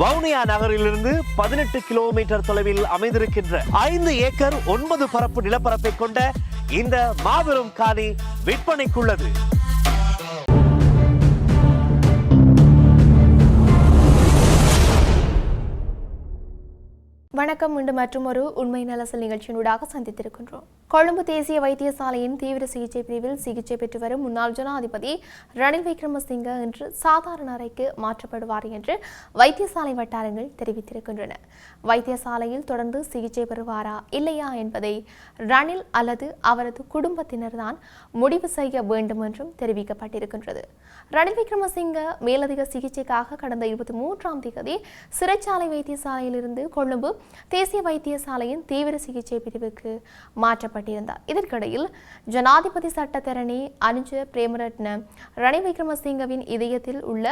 வவுனியா நகரிலிருந்து பதினெட்டு கிலோமீட்டர் தொலைவில் அமைந்திருக்கின்ற ஐந்து ஏக்கர் ஒன்பது பரப்பு நிலப்பரப்பை கொண்ட இந்த மாபெரும் காணி விற்பனைக்குள்ளது. வணக்கம் மீண்டும் மற்றும் ஒரு உண்மை நலசல் நிகழ்ச்சியினூடாக சந்தித்திருக்கின்றோம். கொழும்பு தேசிய வைத்தியசாலையின் தீவிர சிகிச்சை பிரிவில் சிகிச்சை பெற்று வரும் முன்னாள் ஜனாதிபதி ரணில் விக்ரமசிங்க இன்று சாதாரண அறைக்கு மாற்றப்படுவார் என்று வைத்தியசாலை வட்டாரங்கள் தெரிவித்திருக்கின்றன. வைத்தியசாலையில் தொடர்ந்து சிகிச்சை பெறுவாரா இல்லையா என்பதை ரணில் அல்லது அவரது குடும்பத்தினர்தான் முடிவு செய்ய வேண்டும் என்றும் தெரிவிக்கப்பட்டிருக்கின்றது. ரணில் விக்ரமசிங்க மேலதிக சிகிச்சைக்காக கடந்த இருபத்தி மூன்றாம் தேதி சிறைச்சாலை வைத்தியசாலையிலிருந்து கொழும்பு தேசிய வைத்தியசாலையின் தீவிர சிகிச்சை பிரிவுக்கு மாற்றப்பட்டிருந்தார் இதற்கிடையில் ஜனாதிபதி சட்டத்தரணி அனுஜ பிரேமரட்ன ரணில் விக்ரமசிங்கவின் இதயத்தில் உள்ள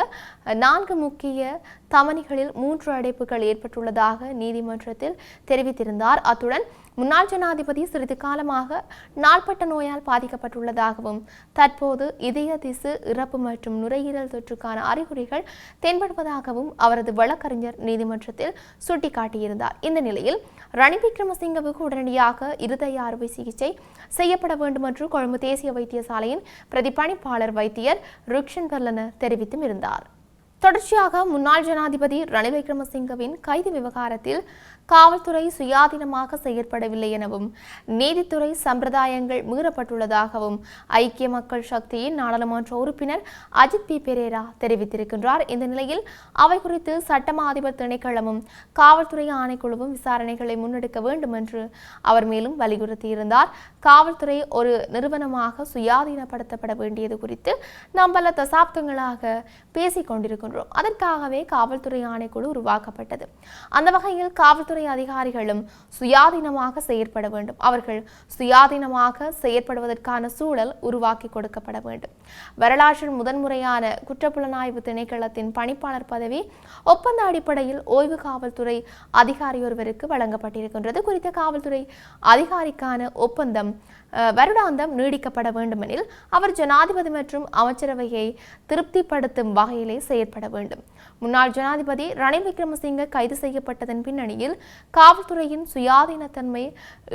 நான்கு முக்கிய தமனிகளில் மூன்று அடைப்புகள் ஏற்பட்டுள்ளதாக நீதிமன்றத்தில் தெரிவித்திருந்தார். அத்துடன் முன்னாள் ஜனாதிபதி சிறிது காலமாக நாள்பட்ட நோயால் பாதிக்கப்பட்டுள்ளதாகவும் தற்போது இதய திசு இறப்பு மற்றும் நுரையீரல் தொற்றுக்கான அறிகுறிகள் தென்படுவதாகவும் அவரது வழக்கறிஞர் நீதிமன்றத்தில் சுட்டிக்காட்டியிருந்தார். இந்த நிலையில் ரணில் விக்ரமசிங்கவுக்கு உடனடியாக இருதய அறுவை சிகிச்சை செய்யப்பட வேண்டும் என்று கொழும்பு தேசிய வைத்தியசாலையின் பிரதிபணிப்பாளர் வைத்தியர் ருக்ஷன் பர்லன தெரிவித்தும் இருந்தார். தொடர்ச்சியாக முன்னாள் ஜனாதிபதி ரணில் விக்ரமசிங்கவின் கைது விவகாரத்தில் காவல்துறை சுயாதீனமாக செயற்படவில்லை எனவும் நீதித்துறை சம்பிரதாயங்கள் மீறப்பட்டுள்ளதாகவும் ஐக்கிய மக்கள் சக்தியின் நாடாளுமன்ற உறுப்பினர் அஜித் பி. பெரேரா தெரிவித்திருக்கின்றார். இந்த நிலையில் அவை குறித்து சட்டமா அதிபர் திணைக்களமும் காவல்துறை ஆணைக்குழுவும் விசாரணைகளை முன்னெடுக்க வேண்டும் என்று அவர் மேலும் வலியுறுத்தியிருந்தார். காவல்துறை ஒரு நிறுவனமாக சுயாதீனப்படுத்தப்பட வேண்டியது குறித்து நாம் பல தசாப்தங்களாக பேசிக் கொண்டிருக்கின்றோம். அதற்காகவே காவல்துறை ஆணைக்குழு உருவாக்கப்பட்டது. அந்த வகையில் காவல்துறை அதிகாரிகளும் சுயாதீனமாக செயற்பட வேண்டும். அவர்கள் சுயாதீனமாக செயற்படுவதற்கான சூழல் உருவாக்கி கொடுக்கப்பட வேண்டும். வரலாற்றில் முதன்முறையான குற்றப்புலனாய்வு திணைக்களத்தின் பணிப்பாளர் பதவி ஒப்பந்த அடிப்படையில் ஓய்வு காவல்துறை அதிகாரி ஒருவருக்கு வழங்கப்பட்டிருக்கின்றது. குறித்த காவல்துறை அதிகாரிக்கான ஒப்பந்தம் வருடாந்தம் நீடிக்கப்பட வேண்டுமெனில் அவர் ஜனாதிபதி மற்றும் அமைச்சரவையை திருப்திப்படுத்தும் வகையிலே செயற்பட வேண்டும். முன்னாள் ஜனாதிபதி ரணில் விக்ரமசிங்க கைது செய்யப்பட்டதன் பின்னணியில் காவல்துறையின் சுயாதீனத்தன்மை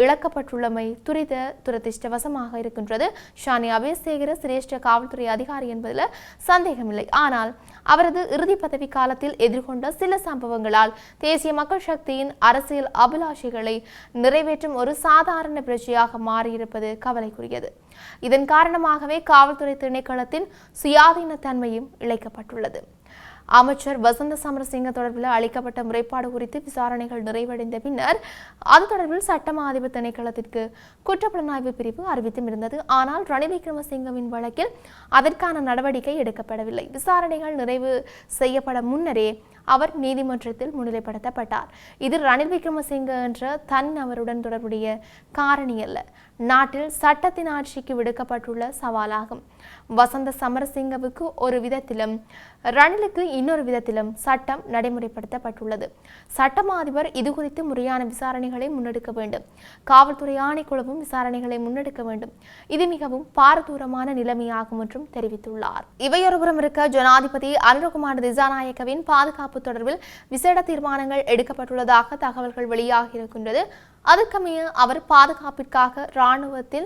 இழக்கப்பட்டுள்ளமை துரித துரதிர்ஷ்டவசமாக இருக்கின்றது. ஷானி அபேசேகர சிரேஷ்ட காவல்துறை அதிகாரி என்பதில் சந்தேகமில்லை. ஆனால் அவரது இறுதி பதவி காலத்தில் எதிர்கொண்ட சில சம்பவங்களால் தேசிய மக்கள் சக்தியின் அரசியல் அபிலாஷைகளை நிறைவேற்றும் ஒரு சாதாரண பிரஜையாக மாறியிருப்பது கவலைக்குரியது. இதன் காரணமாகவே காவல்துறை திணைக்களத்தின் சுயாதீனத்தன்மையும் இழைக்கப்பட்டுள்ளது. அமைச்சர் வசந்த சமரசிங்க தொடர்பில் அளிக்கப்பட்ட முறைப்பாடு குறித்து விசாரணைகள் நிறைவடைந்த பின்னர் அது தொடர்பில் சட்டமா அதிபர் திணைக்களத்திற்கு குற்றப்புலனாய்வு பிரிவு அறிவித்தும் இருந்தது. ஆனால் ரணில் விக்ரமசிங்கவின் வழக்கில் அதற்கான நடவடிக்கை எடுக்கப்படவில்லை. விசாரணைகள் நிறைவு செய்யப்பட முன்னரே அவர் நீதிமன்றத்தில் முன்னிலைப்படுத்தப்பட்டார். இது ரணில் விக்ரமசிங்க என்ற தன் அவருடன் தொடர்புடைய காரணி அல்ல. நாட்டில் சட்டத்தின் ஆட்சிக்கு விடுக்கப்பட்டுள்ள சவாலாகும். வசந்த சமரசிங்கவுக்கு ஒரு விதத்திலும் ரணிலுக்கு இன்னொரு விதத்திலும் சட்டம் நடைமுறைப்படுத்தப்பட்டுள்ளது. சட்டமா அதிபர் இது குறித்து முறையான விசாரணைகளை முன்னெடுக்க வேண்டும். காவல்துறை ஆணைக்குழுவும் விசாரணைகளை முன்னெடுக்க வேண்டும். இது மிகவும் பாரதூரமான நிலைமையாகும் என்றும் தெரிவித்துள்ளார். இவையொருபுறம் இருக்க ஜனாதிபதி அனுரகுமார் திசாநாயக்கவின் பாதுகாப்பு பாதுகாப்பு தொடர்பில் விசேட தீர்மானங்கள் எடுக்கப்பட்டுள்ளதாக தகவல்கள் வெளியாகியிருக்கின்றது. அதற்கமைய அவர் பாதுகாப்பிற்காக இராணுவத்தில்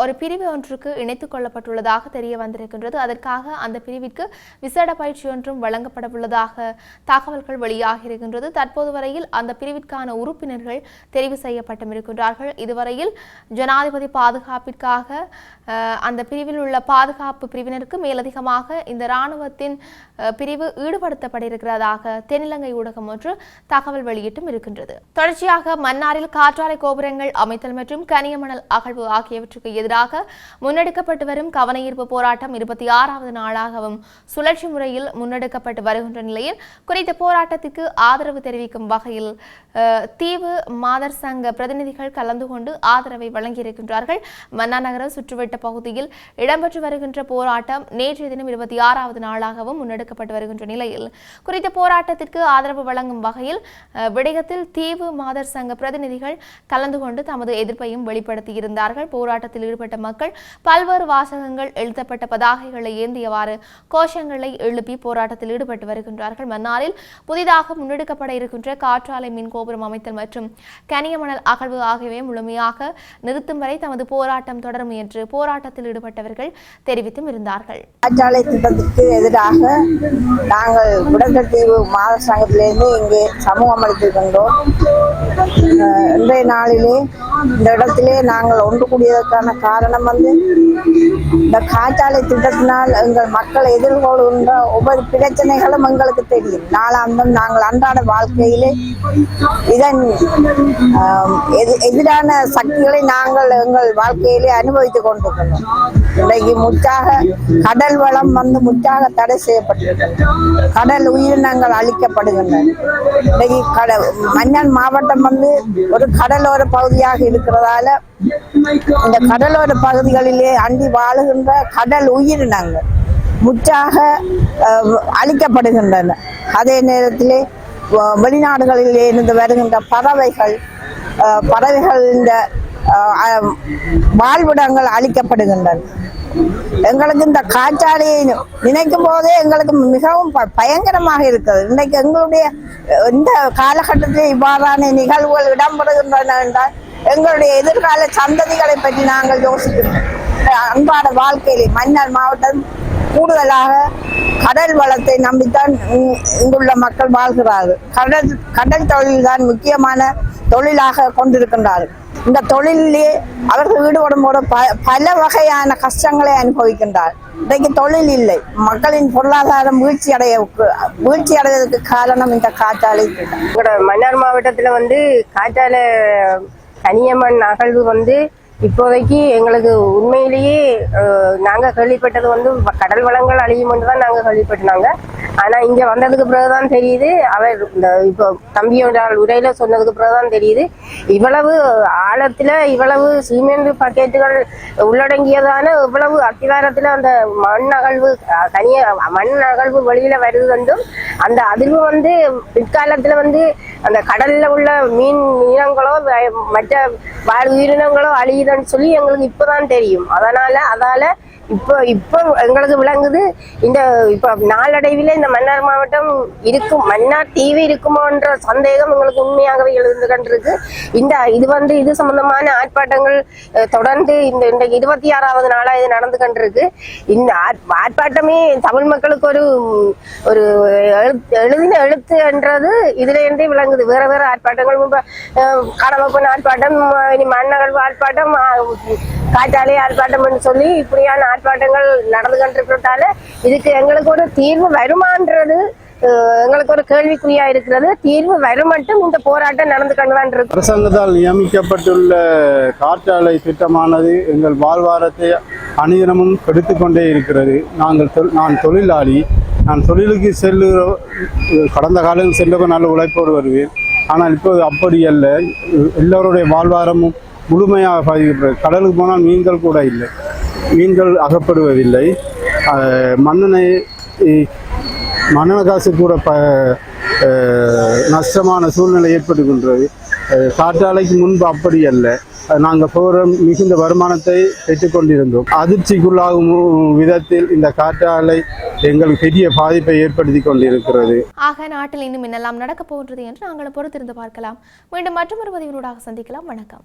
ஒரு பிரிவு ஒன்றுக்கு இணைத்துக் கொள்ளப்பட்டுள்ளதாக தெரிய வந்திருக்கின்றது. அதற்காக அந்த பிரிவிற்கு விசேட பயிற்சி ஒன்றும் வழங்கப்படவுள்ளதாக தகவல்கள் வெளியாகியிருக்கின்றது. தற்போது வரையில் அந்த பிரிவிற்கான உறுப்பினர்கள் தெரிவு செய்யப்பட்டிருக்கின்றார்கள் இதுவரையில் ஜனாதிபதி பாதுகாப்பிற்காக அந்த பிரிவில் உள்ள பாதுகாப்பு பிரிவினருக்கு மேலதிகமாக இந்த இராணுவத்தின் அஹ், பிரிவு இருப்பதாக தென்னிலங்கை ஊடகம் ஒன்று தகவல் வெளியிட்டும் இருக்கின்றது. தொடர்ச்சியாக மன்னாரில் காற்றாலை கோபுரங்கள் அமைத்தல் மற்றும் கனியமணல் அகழ்வு ஆகியவற்றுக்கு எதிராக முன்னெடுக்கப்பட்டு வரும் கவனஈர்ப்பு போராட்டம் இருபத்தி ஆறாவது நாளாகவும் சுழற்சி முறையில் முன்னெடுக்கப்பட்டு வருகின்ற நிலையில் குறித்த போராட்டத்துக்கு ஆதரவு தெரிவிக்கும் வகையில் தீவு மாதர் சங்க பிரதிநிதிகள் கலந்து கொண்டு ஆதரவை வழங்கியிருக்கின்றார்கள். மன்னா நகர சுற்றுவட்ட பகுதியில் இடம்பெற்று வருகின்ற போராட்டம் நேற்றைய தினம் இருபத்தி ஆறாவது நாளாகவும் முன்னெடுக்கப்பட்டு வருகின்ற நிலையில் குறித்த போராட்டத்திற்கு ஆதரவு வழங்கும் வகையில் விடயத்தில் தீவு மாதர் சங்க பிரதிநிதிகள் கலந்து கொண்டு தமது எதிர்ப்பையும் வெளிப்படுத்தியிருந்தார்கள். போராட்டத்தில் ஈடுபட்ட மக்கள் பல்வேறு வாசகங்கள் எழுதப்பட்ட பதாகைகளை ஏந்தியவாறு கோஷங்களை எழுப்பி போராட்டத்தில் ஈடுபட்டு வருகின்றார்கள். மன்னாரில் புதிதாக முன்னெடுக்கப்பட இருக்கின்ற காற்றாலை மின் கோபுரம் அமைத்தல் மற்றும் கனியமணல் அகழ்வு ஆகியவை முழுமையாக நிறுத்தும் வரை தமது போராட்டம் தொடரும் என்று போராட்டத்தில் ஈடுபட்டவர்கள் தெரிவித்தும் இருந்தார்கள். காற்றாலை திட்டத்திற்கு எதிராக நாங்கள் குடக்கத்தீவு மாத சங்கத்திலேருந்து இங்கே சமூகம் அளித்திருக்கின்றோம். இன்றைய நாளிலே இந்த இடத்திலே நாங்கள் ஒன்று கூடியதற்கான காரணம் வந்து இந்த காற்றாலை திட்டத்தினால் எங்கள் மக்கள் எதிர்கொள்கின்ற ஒவ்வொரு பிரச்சனைகளும் எங்களுக்கு தெரியும். நாளாந்தம் நாங்கள் அன்றாட வாழ்க்கையிலே இதன் எதிரான சக்திகளை நாங்கள் எங்கள் வாழ்க்கையிலே அனுபவித்துக் கொண்டிருக்கிறோம். இன்றைக்கு முற்றாக கடல் வளம் வந்து முற்றாக தடை செய்யப்பட்டிருக்கிறது. கடல் உயிரினங்கள் அழிக்கப்படுகின்றன. இன்றைக்கு கடல் மன்னன் மாவட்டம் வந்து ஒரு கடலோர பகுதியாக இருக்கிறதால இந்த கடலோர பகுதிகளிலே அண்டி வாழுகின்ற கடல் உயிரினங்கள் முற்றாக அழிக்கப்படுகின்றன. அதே நேரத்திலே வ- வெளிநாடுகளிலே இருந்து வருகின்ற பறவைகள் பறவைகள் இந்த வாழ்விடங்கள் அழிக்கப்படுகின்றன. எங்களுக்கு இந்த காற்றாலையை நினைக்கும் போதே எங்களுக்கு மிகவும் பயங்கரமாக இருக்குது இன்றைக்கு எங்களுடைய இந்த காலகட்டத்தில் இவ்வாறான நிகழ்வுகள் இடம்பெறுகின்றன என்றால் எங்களுடைய எதிர்கால சந்ததிகளை பற்றி நாங்கள் யோசிக்கிறோம். அன்பான வாழ்க்கையிலே மன்னார் மாவட்டம் கூடுதலாக கடல் வளத்தை நம்பித்தான் இங்குள்ள மக்கள் வாழ்கிறார்கள். கடல் கடல் தொழில் தான் முக்கியமான தொழிலாக கொண்டிருக்கின்றார்கள். இந்த தொழிலே அவர்கள் ஈடுபடும் போது ப பல வகையான கஷ்டங்களை அனுபவிக்கின்றார். இன்றைக்கு தொழில் இல்லை. மக்களின் பொருளாதாரம் வீழ்ச்சி அடைய வீழ்ச்சி அடைவதற்கு காரணம் இந்த காற்றாலை. மன்னார் மாவட்டத்தில் வந்து காற்றாலை கனியம்மன் அகழ்வு வந்து இப்போதைக்கு எங்களுக்கு உண்மையிலேயே நாங்கள் கேள்விப்பட்டது வந்து கடல் வளங்கள் அழியும் என்று தான் நாங்கள் கேள்விப்பட்டாங்க ஆனால் இங்கே வந்ததுக்கு பிறகுதான் தெரியுது அவர் இந்த இப்போ தம்பியோட உரையில சொன்னதுக்கு பிறகுதான் தெரியுது. இவ்வளவு ஆழத்தில் இவ்வளவு சிமெண்ட் பாக்கெட்டுகள் உள்ளடங்கியதான இவ்வளவு அத்திவாரத்துல அந்த மண் அகழ்வு அஹ், கனிய மண் அகழ்வு வெளியில் வருது என்றும் அந்த அதிர்வு வந்து பிற்காலத்தில் வந்து அந்த கடல்ல உள்ள மீன் இனங்களோ மற்ற வாழ் உயிரினங்களோ அழியுதுன்னு சொல்லி எங்களுக்கு இப்பதான் தெரியும். அதனால அதால இப்போ இப்போ எங்களுக்கு விளங்குது இந்த இப்போ நாளடைவில் இந்த மன்னார் மாவட்டம் இருக்கும் மன்னார் தீவு இருக்குமோன்ற சந்தேகம் எங்களுக்கு உண்மையாகவே எழுந்து கண்டிருக்கு. இந்த இது வந்து இது சம்பந்தமான ஆர்ப்பாட்டங்கள் தொடர்ந்து இந்த இந்த இருபத்தி ஆறாவது நாளாக இது நடந்து கண்டிருக்கு. இந்த ஆர்ப்பாட்டமே தமிழ் மக்களுக்கு ஒரு ஒரு எழுதின எழுத்து என்றது இதிலிருந்தே விளங்குது. வேற வேற ஆர்ப்பாட்டங்கள் இப்ப, ஆர்ப்பாட்டம் இனி மன்னர்கள் ஆர்ப்பாட்டம் காற்றாலே ஆர்ப்பாட்டம்னு சொல்லி இப்படியான ஆர்ப்பாட்டங்கள் நடந்து கொண்டிருக்கிறதால இதுக்கு எங்களுக்கு ஒரு தீர்வு வருமான்றது எங்களுக்கு ஒரு கேள்விக்குறியா இருக்கிறது. தீர்வு வரும் மட்டும் இந்த போராட்டம் நடந்து கொண்டுதான் இருக்கு. அரசாங்கத்தால் நியமிக்கப்பட்டுள்ள காற்றாலை திட்டமானது எங்கள் வாழ்வாரத்தை அனுதினமும் கெடுத்து கொண்டே இருக்கிறது. நாங்கள் தொ- நான் தொழிலாளி. நான் தொழிலுக்கு செல்லுகிற கடந்த காலம் செல்லுக நல்ல உழைப்போடு வருவேன். ஆனால் இப்போது அப்படி அல்ல. எல்லோருடைய வாழ்வாரமும் முழுமையாக பாதிக்கப்படுகிறது கடலுக்கு போனால் மீன்கள் கூட இல்லை. மீன்கள் அகப்படுவதில்லை. அஹ் மண்ணெண்ணெய் காசு கூட ப நஷ்டமான சூழ்நிலை ஏற்படுகின்றது. காற்றாலைக்கு முன்பு அப்படி அல்ல. நாங்கள் போகிற மிகுந்த வருமானத்தை பெற்றுக்கொண்டிருந்தோம். அதிர்ச்சிக்குள்ளாகும் விதத்தில் இந்த காற்றாலை எங்களுக்கு பெரிய பாதிப்பை ஏற்படுத்தி கொண்டிருக்கிறது. ஆக நாட்டில் இன்னும் என்னெல்லாம் நடக்கப் போகின்றது என்று நாங்கள் பொறுத்திருந்து பார்க்கலாம். மீண்டும் மற்றொரு பதிவினூடாக சந்திக்கலாம். வணக்கம்.